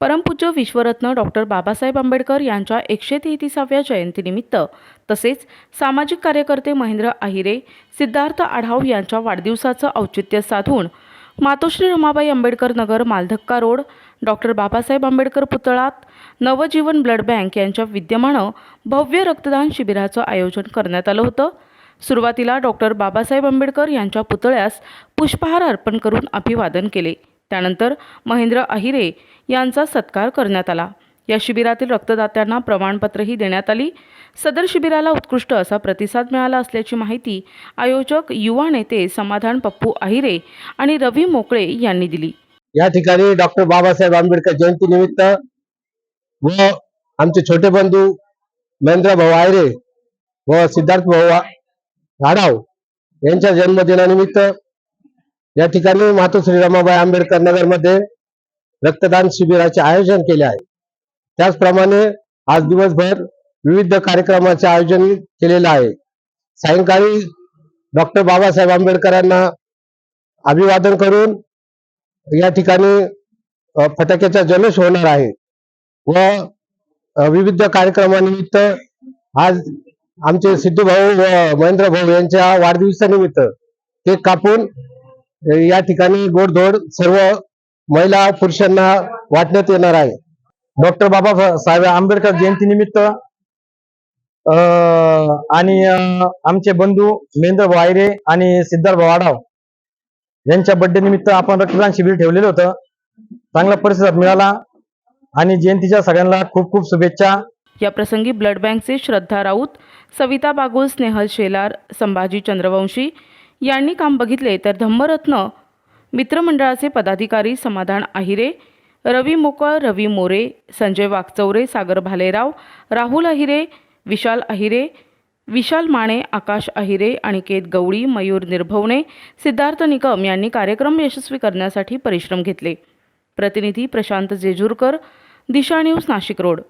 परमपूज्य विश्वरत्न डॉक्टर बाबासाहेब आंबेडकर यांच्या एकशे तेहतीसाव्या जयंतीनिमित्त तसेच सामाजिक कार्यकर्ते महेंद्र आहिरे सिद्धार्थ आढाव यांच्या वाढदिवसाचं औचित्य साधून मातोश्री रमाबाई आंबेडकर नगर मालधक्का रोड डॉक्टर बाबासाहेब आंबेडकर पुतळात नवजीवन ब्लड बँक यांच्या विद्यमानं भव्य रक्तदान शिबिराचं आयोजन करण्यात आलं होतं. सुरुवातीला डॉक्टर बाबासाहेब आंबेडकर यांच्या पुतळ्यास पुष्पहार अर्पण करून अभिवादन केले. त्यानंतर महेंद्र अहिरे यांचा सत्कार करण्यात आला. या शिबिरातील रक्तदात्यांना प्रमाणपत्रही देण्यात आली. सदर शिबिराला उत्कृष्ट असा प्रतिसाद मिळाला असल्याची माहिती आयोजक युवा नेते समाधान पप्पू अहिरे आणि रवी मोकळे यांनी दिली. या ठिकाणी डॉक्टर बाबासाहेब आंबेडकर जयंती निमित्त व आमचे छोटे बंधू महेंद्र भाऊ आयरे व सिद्धार्थ भाऊ आढाव. यांच्या जन्मदिनानिमित्त या ठिकाणी मातोश्री रमाबाई आंबेडकर नगरमध्ये रक्तदान शिबिराचे आयोजन केले आहे. त्याचप्रमाणे आज दिवसभर विविध कार्यक्रमाचे आयोजन केलेलं आहे. सायंकाळी डॉक्टर बाबासाहेब आंबेडकरांना अभिवादन करून या ठिकाणी फटाक्याचा जल्लोष होणार आहे व विविध कार्यक्रमानिमित्त आज आमचे सिद्धू भाऊ व महेंद्र भाऊ यांच्या वाढदिवसानिमित्त केक कापून या ठिकाणी गोडधोड सर्व महिला पुरुषांना वाटण्यात येणार आहे. डॉक्टर बाबासाहेब आंबेडकर जयंती निमित्त आणि आमचे बंधू महेंद्र वायरे आणि सिद्धार्थ वाडाव यांच्या बर्थडे निमित्त आपण रक्तदान शिबिर ठेवलेलं होतं. चांगला परिसर मिळाला आणि जयंतीच्या सगळ्यांना खूप खूप शुभेच्छा. या प्रसंगी ब्लड बँकचे श्रद्धा राऊत सविता बागुल स्नेहल शेलार संभाजी चंद्रवंशी यांनी काम बघितले तर धम्मरत्न मित्रमंडळाचे पदाधिकारी समाधान आहिरे रवी मोकळ रवी मोरे संजय वागचौरे सागर भालेराव राहुल अहिरे विशाल अहिरे विशाल माणे आकाश अहिरे अनिकेत गवळी मयूर निर्भवणे सिद्धार्थ निकम यांनी कार्यक्रम यशस्वी करण्यासाठी परिश्रम घेतले. प्रतिनिधी प्रशांत जेजूरकर दिशा न्यूज नाशिक रोड.